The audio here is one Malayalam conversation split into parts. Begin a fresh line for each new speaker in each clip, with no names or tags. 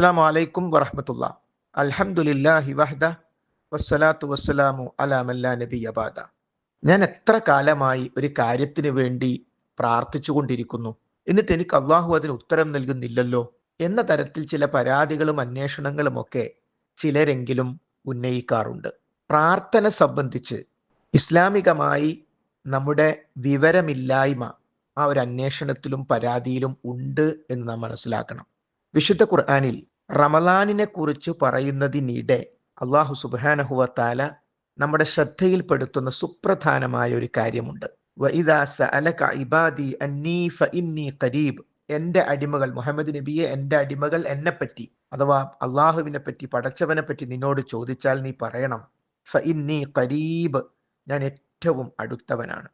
അസ്സാം വലൈക്കും വറഹമത്തുള്ള. അൽഹംദുലില്ലാഹി വഹദ വസ്സലാത്തു വസ്സലാമു അലാമല്ല നബി അബാദ ഞാൻ എത്ര കാലമായി ഒരു കാര്യത്തിന് വേണ്ടി പ്രാർത്ഥിച്ചു കൊണ്ടിരിക്കുന്നു. എന്നിട്ട് എനിക്ക് അള്ളാഹു അതിന് ഉത്തരം നൽകുന്നില്ലല്ലോ എന്ന തരത്തിൽ ചില പരാതികളും അന്വേഷണങ്ങളും ഒക്കെ ചിലരെങ്കിലും ഉന്നയിക്കാറുണ്ട്. പ്രാർത്ഥന സംബന്ധിച്ച് ഇസ്ലാമികമായി നമ്മുടെ വിവരമില്ലായ്മ ആ ഒരു അന്വേഷണത്തിലും പരാതിയിലും ഉണ്ട് എന്ന് നാം മനസ്സിലാക്കണം. വിശുദ്ധ ഖുർആാനിൽ റമലാനിനെ കുറിച്ച് പറയുന്നതിനിടെ അള്ളാഹു സുബാനഹുവത്താല നമ്മുടെ ശ്രദ്ധയിൽപ്പെടുത്തുന്ന സുപ്രധാനമായ ഒരു കാര്യമുണ്ട്. ഖരീബ്. എന്റെ അടിമകൾ മുഹമ്മദ് നബിയെ എന്റെ അടിമകൾ എന്നെ പറ്റി അഥവാ അള്ളാഹുവിനെ പറ്റി പടച്ചവനെ പറ്റി നിന്നോട് ചോദിച്ചാൽ നീ പറയണം ഫ ഇന്നി ഖരീബ് ഞാൻ ഏറ്റവും അടുത്തവനാണ്.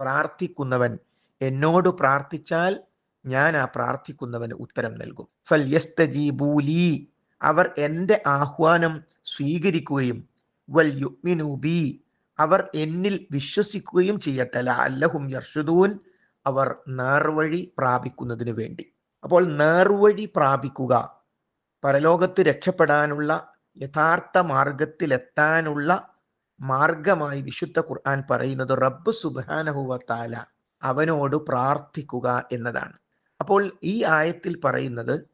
പ്രാർത്ഥിക്കുന്നവൻ എന്നോട് പ്രാർത്ഥിച്ചാൽ ഞാൻ ആ പ്രാർത്ഥിക്കുന്നവന് ഉത്തരം നൽകും. ഫൽ യസ്തജീബൂലി അവർ എന്റെ ആഹ്വാനം സ്വീകരിക്കുകയും വൽ യുഗ്മിനൂബി അവർ എന്നിൽ വിശ്വസിക്കുകയും ചെയ്യട്ടെ. അല്ലഹും യർഷുദൂൻ അവർ നേർവഴി പ്രാപിക്കുന്നതിന് വേണ്ടി. അപ്പോൾ നേർവഴി പ്രാപിക്കുക പരലോകത്ത് രക്ഷപ്പെടാനുള്ള യഥാർത്ഥ മാർഗത്തിലെത്താനുള്ള മാർഗമായി വിശുദ്ധ ഖുർആൻ പറയുന്നത് റബ്ബ് സുബാനഹുവത്താല അവനോട് പ്രാർത്ഥിക്കുക എന്നതാണ്. അപ്പോൾ ഈ ആയത്തിൽ പറയുന്നത്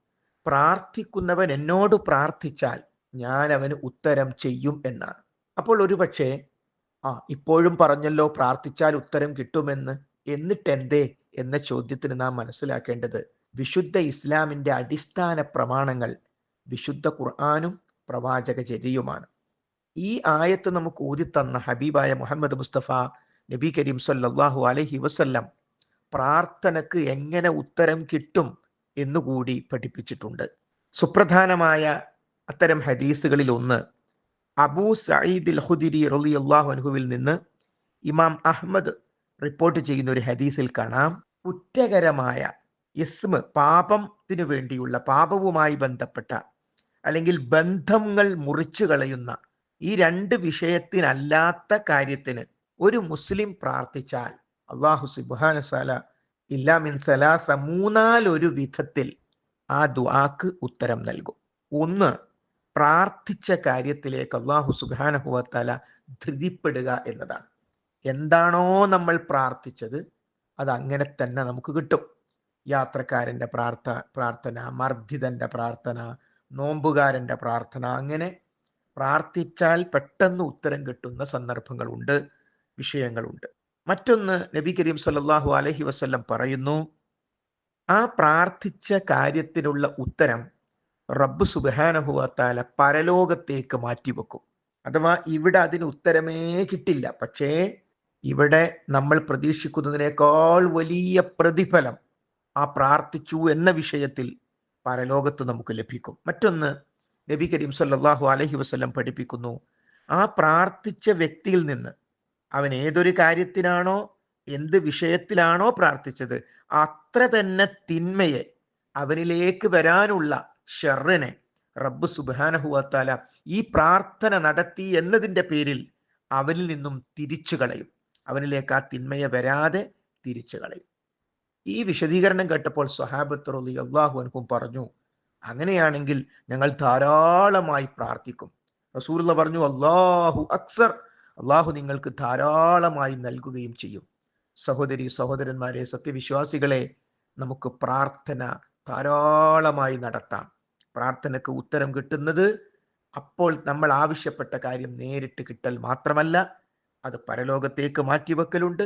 പ്രാർത്ഥിക്കുന്നവൻ എന്നോട് പ്രാർത്ഥിച്ചാൽ ഞാൻ അവന് ഉത്തരം ചെയ്യും എന്നാണ്. അപ്പോൾ ഒരുപക്ഷെ ആ ഇപ്പോഴും പറഞ്ഞല്ലോ പ്രാർത്ഥിച്ചാൽ ഉത്തരം കിട്ടുമെന്ന്. എന്നിട്ടെന്തേ എന്ന ചോദ്യത്തിന് നാം മനസ്സിലാക്കേണ്ടത് വിശുദ്ധ ഇസ്ലാമിന്റെ അടിസ്ഥാന പ്രമാണങ്ങൾ വിശുദ്ധ ഖുർആാനും പ്രവാചക ചര്യയുമാണ്. ഈ ആയത്ത് നമുക്ക് ഊതിത്തന്ന ഹബീബായ മുഹമ്മദ് മുസ്തഫ നബി കരീം സല്ലാഹു അലഹി വസല്ലം പ്രാർത്ഥനക്ക് എങ്ങനെ ഉത്തരം കിട്ടും എന്നുകൂടി പഠിപ്പിച്ചിട്ടുണ്ട്. സുപ്രധാനമായ അത്തരം ഹദീസുകളിൽ ഒന്ന് അബൂ സയ്യിദ് ഹുദിരി റലി അള്ളാഹു അനുഹുവിൽ നിന്ന് ഇമാം അഹമ്മദ് റിപ്പോർട്ട് ചെയ്യുന്ന ഒരു ഹദീസിൽ കാണാം. കുറ്റകരമായ ഇസ്മ പാപത്തിന് വേണ്ടിയുള്ള പാപവുമായി ബന്ധപ്പെട്ട അല്ലെങ്കിൽ ബന്ധങ്ങൾ മുറിച്ചു കളയുന്ന ഈ രണ്ട് വിഷയത്തിനല്ലാത്ത കാര്യത്തിന് ഒരു മുസ്ലിം പ്രാർത്ഥിച്ചാൽ അള്ളാഹു സുബാന സല ഇല്ലാമിൻ സലാസ മൂന്നാലൊരു വിധത്തിൽ ആ ദുആക്ക് ഉത്തരം നൽകും. ഒന്ന് പ്രാർത്ഥിച്ച കാര്യത്തിലേക്ക് അള്ളാഹു സുബാനഹുവത്താല ധൃതിപ്പെടുക എന്നതാണ്. എന്താണോ നമ്മൾ പ്രാർത്ഥിച്ചത് അത് അങ്ങനെ തന്നെ നമുക്ക് കിട്ടും. യാത്രക്കാരന്റെ പ്രാർത്ഥ പ്രാർത്ഥന മർദ്ദിതന്റെ പ്രാർത്ഥന നോമ്പുകാരന്റെ പ്രാർത്ഥന അങ്ങനെ പ്രാർത്ഥിച്ചാൽ പെട്ടെന്ന് ഉത്തരം കിട്ടുന്ന സന്ദർഭങ്ങളുണ്ട് വിഷയങ്ങളുണ്ട്. മറ്റൊന്ന് നബി കരീം സല്ലാഹു അലഹി വസ്ല്ലം പറയുന്നു ആ പ്രാർത്ഥിച്ച കാര്യത്തിനുള്ള ഉത്തരം റബ്ബ് സുബാനഹുവത്താല പരലോകത്തേക്ക് മാറ്റിവെക്കും. അഥവാ ഇവിടെ അതിന് ഉത്തരമേ കിട്ടില്ല. പക്ഷേ ഇവിടെ നമ്മൾ പ്രതീക്ഷിക്കുന്നതിനേക്കാൾ വലിയ പ്രതിഫലം ആ പ്രാർത്ഥിച്ചു എന്ന വിഷയത്തിൽ പരലോകത്ത് നമുക്ക് ലഭിക്കും. മറ്റൊന്ന് നബി കരീം സല്ലാഹു അലഹി വസ്ല്ലം പഠിപ്പിക്കുന്നു ആ പ്രാർത്ഥിച്ച വ്യക്തിയിൽ നിന്ന് അവൻ ഏതൊരു കാര്യത്തിനാണോ എന്ത് വിഷയത്തിലാണോ പ്രാർത്ഥിച്ചത് അത്ര തന്നെ തിന്മയെ അവനിലേക്ക് വരാനുള്ള ഷെറിനെ റബ്ബ് സുബാനഹുവത്താല ഈ പ്രാർത്ഥന നടത്തി എന്നതിന്റെ പേരിൽ അവനിൽ നിന്നും തിരിച്ചു കളയും. അവനിലേക്ക് ആ തിന്മയെ വരാതെ തിരിച്ചു കളയും. ഈ വിശദീകരണം കേട്ടപ്പോൾ സ്വഹാബത്ത് റലി അള്ളാഹു അൻഹും പറഞ്ഞു അങ്ങനെയാണെങ്കിൽ ഞങ്ങൾ ധാരാളമായി പ്രാർത്ഥിക്കും. റസൂലുള്ള പറഞ്ഞു അള്ളാഹു അക്സർ. അള്ളാഹു നിങ്ങൾക്ക് ധാരാളമായി നൽകുകയും ചെയ്യും. സഹോദരി സഹോദരന്മാരെ സത്യവിശ്വാസികളെ നമുക്ക് പ്രാർത്ഥന ധാരാളമായി നടത്താം. പ്രാർത്ഥനക്ക് ഉത്തരം കിട്ടുന്നത് അപ്പോൾ നമ്മൾ ആവശ്യപ്പെട്ട കാര്യം നേരിട്ട് കിട്ടൽ മാത്രമല്ല അത് പരലോകത്തേക്ക് മാറ്റിവെക്കലുണ്ട്.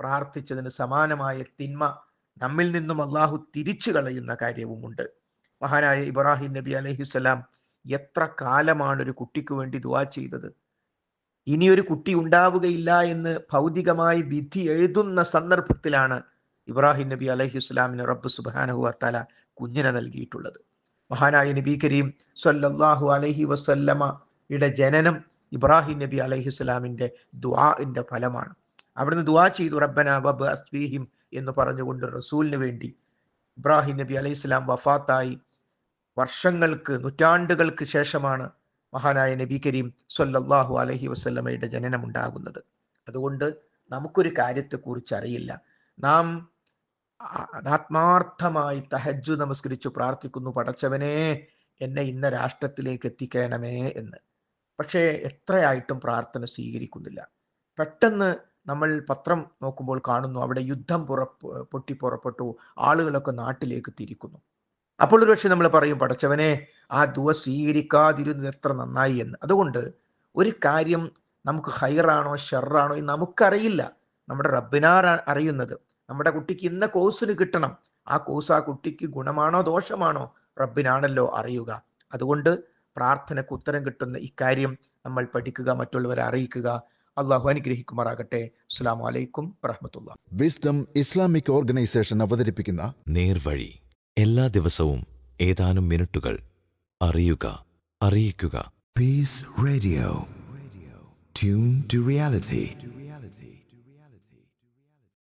പ്രാർത്ഥിച്ചതിന് സമാനമായ തിന്മ നമ്മിൽ നിന്നും അള്ളാഹു തിരിച്ചു കളയുന്ന കാര്യവുമുണ്ട്. മഹാനായ ഇബ്രാഹിം നബി അലഹിസ്സലാം എത്ര കാലമാണ് ഒരു കുട്ടിക്ക് വേണ്ടി ദുവാ ചെയ്തത്? ഇനിയൊരു കുട്ടി ഉണ്ടാവുകയില്ല എന്ന് ഭൗതികമായി വിധി എഴുതുന്ന സന്ദർഭത്തിലാണ് ഇബ്രാഹിം നബി അലഹി ഇസ്ലാമിന് റബ്ബ് സുബാനഹു അത്താല കുഞ്ഞിനെ നൽകിയിട്ടുള്ളത്. മഹാനായ നബി കരീം സല്ലല്ലാഹു അലഹി വസല്ലമയുടെ ജനനം ഇബ്രാഹിം നബി അലഹി ഇസ്ലാമിന്റെ ദുആന്റെ ഫലമാണ്. അവിടുന്ന് ദുആ ചെയ്തു റബ്ബന വബ് അസ്വീഹിം എന്ന് പറഞ്ഞുകൊണ്ട് റസൂലിന് വേണ്ടി ഇബ്രാഹിം നബി അലൈഹി സ്വലാം വഫാത്തായി. വർഷങ്ങൾക്ക് നൂറ്റാണ്ടുകൾക്ക് ശേഷമാണ് മഹാനായ നബി കരീം സല്ലല്ലാഹു അലഹി ജനനം ഉണ്ടാകുന്നത് അതുകൊണ്ട് നമുക്കൊരു കാര്യത്തെക്കുറിച്ച് അറിയില്ല. നാം ആത്മാർത്ഥമായി തഹജ്ജു നമസ്കരിച്ചു പ്രാർത്ഥിക്കുന്നു പടച്ചവനെ എന്നെ ഇന്ന രാഷ്ട്രത്തിലേക്ക് എത്തിക്കണമേ എന്ന്. പക്ഷേ എത്രയായിട്ടും പ്രാർത്ഥന സ്വീകരിക്കുന്നില്ല. പെട്ടെന്ന് നമ്മൾ പത്രം നോക്കുമ്പോൾ കാണുന്നു അവിടെ യുദ്ധം പുറ പൊട്ടി പുറപ്പെട്ടു ആളുകളൊക്കെ നാട്ടിലേക്ക് തിരിക്കുന്നു. അപ്പോൾ ഒരു പക്ഷെ നമ്മൾ പറയും പടച്ചവനെ ആ ദുവ സ്വീകരിക്കാതിരുന്നത് എത്ര നന്നായി എന്ന്. അതുകൊണ്ട് ഒരു കാര്യം നമുക്ക് ഹൈറാണോ ഷെറാണോ എന്ന് നമുക്കറിയില്ല. നമ്മുടെ റബ്ബിനാർ അറിയുന്നത്. നമ്മുടെ കുട്ടിക്ക് ഇന്ന കോഴ്സിന് കിട്ടണം. ആ കോഴ്സ് ആ കുട്ടിക്ക് ഗുണമാണോ ദോഷമാണോ റബ്ബിനാണല്ലോ അറിയുക. അതുകൊണ്ട് പ്രാർത്ഥനയ്ക്ക് ഉത്തരം കിട്ടുന്ന ഇക്കാര്യം നമ്മൾ പഠിക്കുക മറ്റുള്ളവരെ അറിയിക്കുക. അള്ളാഹു അനുഗ്രഹിക്കുമാറാകട്ടെ. അസ്സാം വലൈക്കും
വിസ്ഡം ഇസ്ലാമിക് ഓർഗനൈസേഷൻ അവതരിപ്പിക്കുന്ന
നേർവഴി. എല്ലാ ദിവസവും ഏതാനും മിനിറ്റുകൾ അറിയുക അറിയിക്കുക
Peace Radio tune to reality.